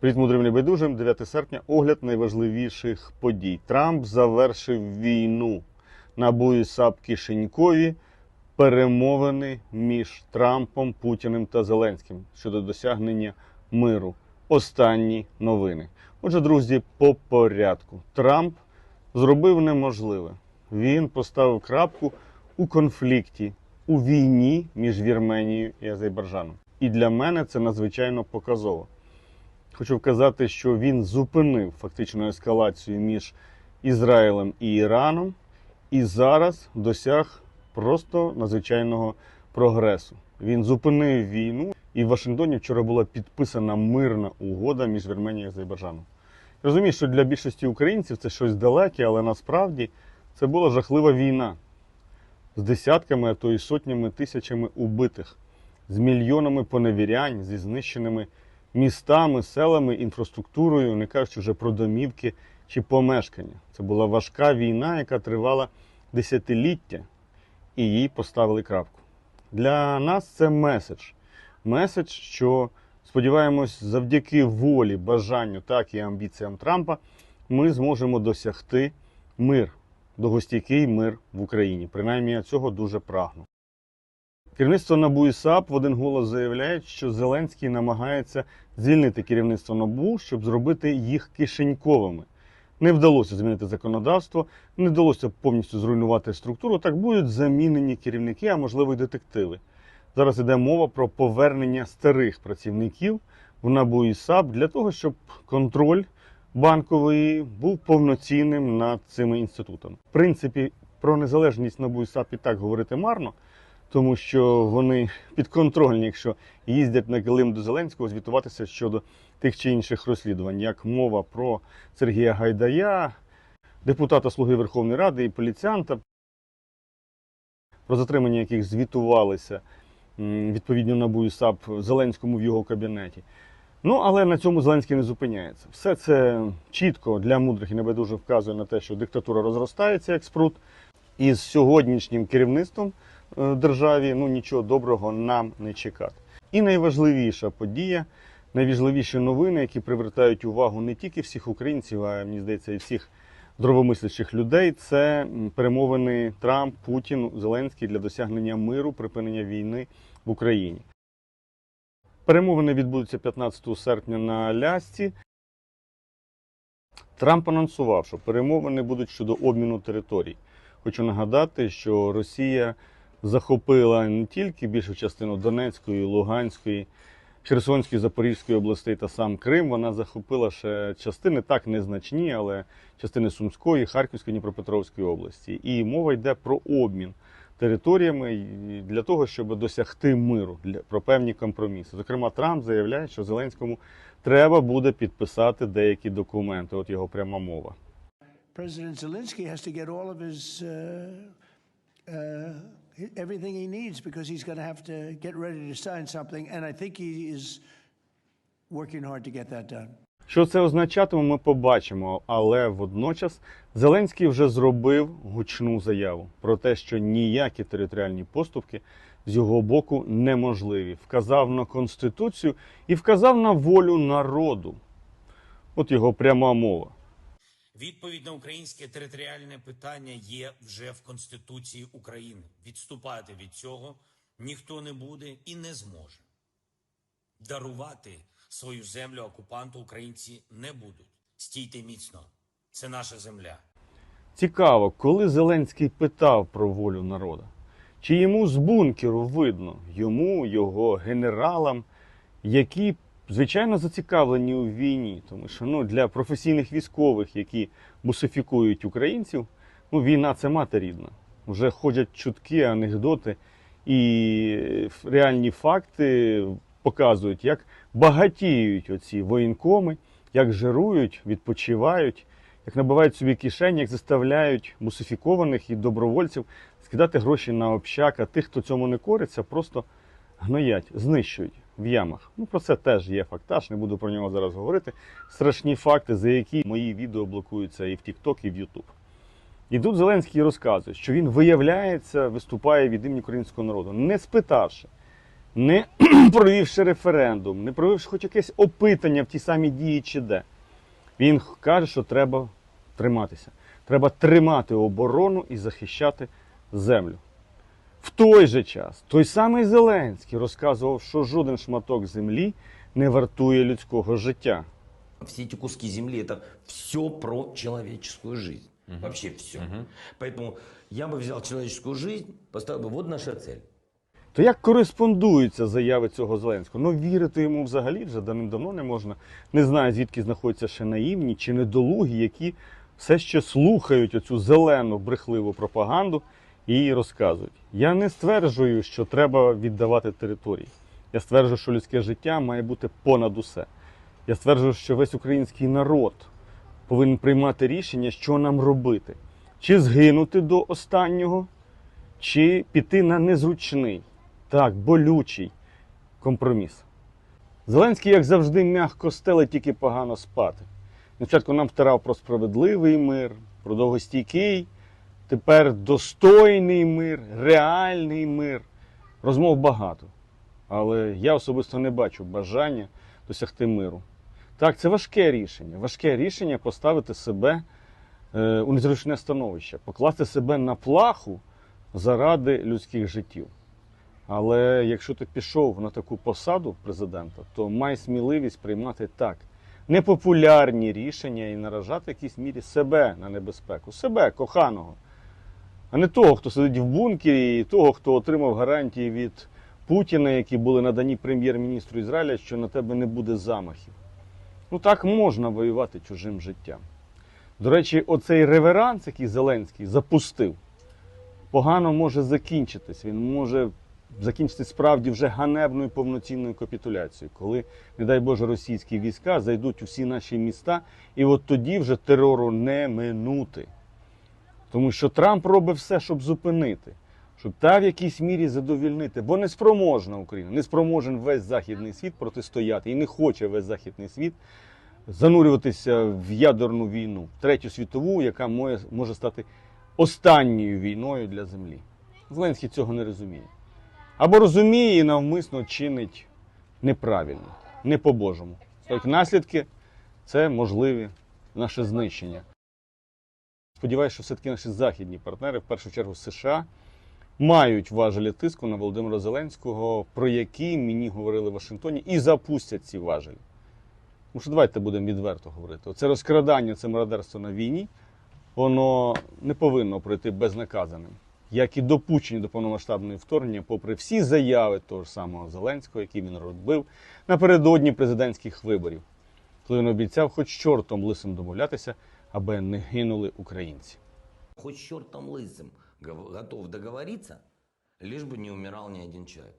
Привіт, мудрим небайдужим. 9 серпня. Огляд найважливіших подій. Трамп завершив війну. НАБУ і САП Кишенькові. Перемовини між Трампом, Путіним та Зеленським щодо досягнення миру. Останні новини. Отже, друзі, по порядку. Трамп зробив неможливе. Він поставив крапку у конфлікті, у війні між Вірменією і Азербайджаном. І для мене це надзвичайно показово. Хочу вказати, що він зупинив фактично ескалацію між Ізраїлем і Іраном, і зараз досяг просто надзвичайного прогресу. Він зупинив війну, і в Вашингтоні вчора була підписана мирна угода між Вірменією і Азербайджаном. Розумію, що для більшості українців це щось далеке, але насправді це була жахлива війна з десятками, а то й сотнями тисячами убитих, з мільйонами поневірянь, зі знищеними містами, селами, інфраструктурою, не кажучи вже про домівки чи помешкання. Це була важка війна, яка тривала десятиліття, і їй поставили крапку. Для нас це меседж. Меседж, що сподіваємось, завдяки волі, бажанню, так і амбіціям Трампа, ми зможемо досягти мир, довгостійкий мир в Україні. Принаймні я цього дуже прагну. Керівництво НАБУ і САП в один голос заявляють, що Зеленський намагається звільнити керівництво НАБУ, щоб зробити їх кишеньковими. Не вдалося змінити законодавство, не вдалося повністю зруйнувати структуру. Так будуть замінені керівники, а можливо й детективи. Зараз йде мова про повернення старих працівників в НАБУ і САП для того, щоб контроль банковий був повноцінним над цими інститутами. В принципі, про незалежність НАБУ і САП і так говорити марно, тому що вони підконтрольні, якщо їздять на килим до Зеленського звітуватися щодо тих чи інших розслідувань, як мова про Сергія Гайдая, депутата Слуги Верховної Ради і поліціанта, про затримання яких звітувалися відповідно НАБУ і САП Зеленському в його кабінеті. Ну, але на цьому Зеленський не зупиняється. Все це чітко для мудрих і небайдуже вказує на те, що диктатура розростається як спрут, і з сьогоднішнім керівництвом державі ну нічого доброго нам не чекати. І найважливіша подія, найважливіші новини, які привертають увагу не тільки всіх українців, а мені здається, і всіх здоровомислячих людей, це перемовини Трамп, Путін, Зеленський для досягнення миру, припинення війни в Україні. Перемовини відбудуться 15 серпня на Алясці. Трамп анонсував, що перемовини будуть щодо обміну територій. Хочу нагадати, що Росія захопила не тільки більшу частину Донецької, Луганської, Херсонської, Запорізької областей та сам Крим. Вона захопила ще частини так незначні, але частини Сумської, Харківської, Дніпропетровської області. І мова йде про обмін територіями для того, щоб досягти миру для про певні компроміси. Зокрема, Трамп заявляє, що Зеленському треба буде підписати деякі документи. От його пряма мова. President Zelensky has to get all of his uh, uh, everything he needs because he's going to have to get ready to sign something, and I think he is working hard to get that done. Що це означатиме, ми побачимо. Але водночас Зеленський вже зробив гучну заяву про те, що ніякі територіальні поступки з його боку неможливі. Вказав на конституцію і вказав на волю народу. От його пряма мова. Відповідь на українське територіальне питання є вже в Конституції України. Відступати від цього ніхто не буде і не зможе. Дарувати свою землю окупанту українці не будуть. Стійте міцно. Це наша земля. Цікаво, коли Зеленський питав про волю народу, чи йому з бункеру видно, йому, його генералам, які звичайно зацікавлені у війні, тому що ну, для професійних військових, які бусифікують українців, ну, війна це мати рідна. Вже ходять чутки, анекдоти і реальні факти показують, як багатіють оці воєнкоми, як жирують, відпочивають, як набивають собі кишені, як заставляють мусифікованих і добровольців скидати гроші на общак, а тих, хто цьому не кориться, просто гноять, знищують в ямах. Ну про це теж є фактаж, не буду про нього зараз говорити. Страшні факти, за які мої відео блокуються і в TikTok, і в YouTube. І тут Зеленський розказує, що він виявляється, виступає від імені українського народу, не спитавши не провівши референдум, не провівши хоч якесь опитання в ті самі дії чи де. Він каже, що треба триматися. Треба тримати оборону і захищати землю. В той же час той самий Зеленський розказував, що жоден шматок землі не вартує людського життя. Все эти куски земли это все про человеческую жизнь. Вообще все. Поэтому я бы взял человеческую жизнь, поставил бы вот наша цель. То як кореспондуються заяви цього Зеленського? Ну вірити йому взагалі вже давним-давно не можна. Не знаю, звідки знаходяться ще наївні чи недолугі, які все ще слухають оцю зелену брехливу пропаганду і розказують. Я не стверджую, що треба віддавати території. Я стверджую, що людське життя має бути понад усе. Я стверджую, що весь український народ повинен приймати рішення, що нам робити: чи згинути до останнього, чи піти на незручний, так, болючий компроміс. Зеленський, як завжди, м'яко стелить тільки погано спати. Спочатку нам втирав про справедливий мир, про довгостійкий, тепер достойний мир, реальний мир. Розмов багато. Але я особисто не бачу бажання досягти миру. Так, це важке рішення. Важке рішення поставити себе е, у незручне становище, покласти себе на плаху заради людських життів. Але якщо ти пішов на таку посаду президента, то май сміливість приймати так непопулярні рішення і наражати в якійсь мірі себе на небезпеку, себе, коханого, а не того, хто сидить в бункері, і того, хто отримав гарантії від Путіна, які були надані прем'єр-міністру Ізраїля, що на тебе не буде замахів. Ну так можна воювати чужим життям. До речі, оцей реверанс, який Зеленський запустив, погано може закінчитись. Він може закінчитись справді вже ганебною повноцінною капітуляцією, коли, не дай Боже, російські війська зайдуть у всі наші міста, і от тоді вже терору не минути. Тому що Трамп робить все, щоб зупинити, щоб та в якійсь мірі задовільнити, бо не спроможна Україна, не спроможен весь західний світ протистояти і не хоче весь західний світ занурюватися в ядерну війну, третю світову, яка може, стати останньою війною для землі. Зеленський цього не розуміє. Або розуміє і навмисно чинить неправильно, не по-божому. Тобто наслідки це можливі наше знищення. Сподіваюся, що все-таки наші західні партнери, в першу чергу США, мають важелі тиску на Володимира Зеленського, про які мені говорили в Вашингтоні, і запустять ці важелі. Тому що давайте будемо відверто говорити. Оце розкрадання, це мародерство на війні, воно не повинно пройти безнаказаним. Як і допущення до повномасштабної вторгнення, попри всі заяви того ж самого Зеленського, які він робив напередодні президентських виборів, коли він обіцяв хоч чортом лисим домовлятися, аби не гинули українці. Хоть с чертом лысым гов- готов договориться, лишь бы не умирал ни один человек.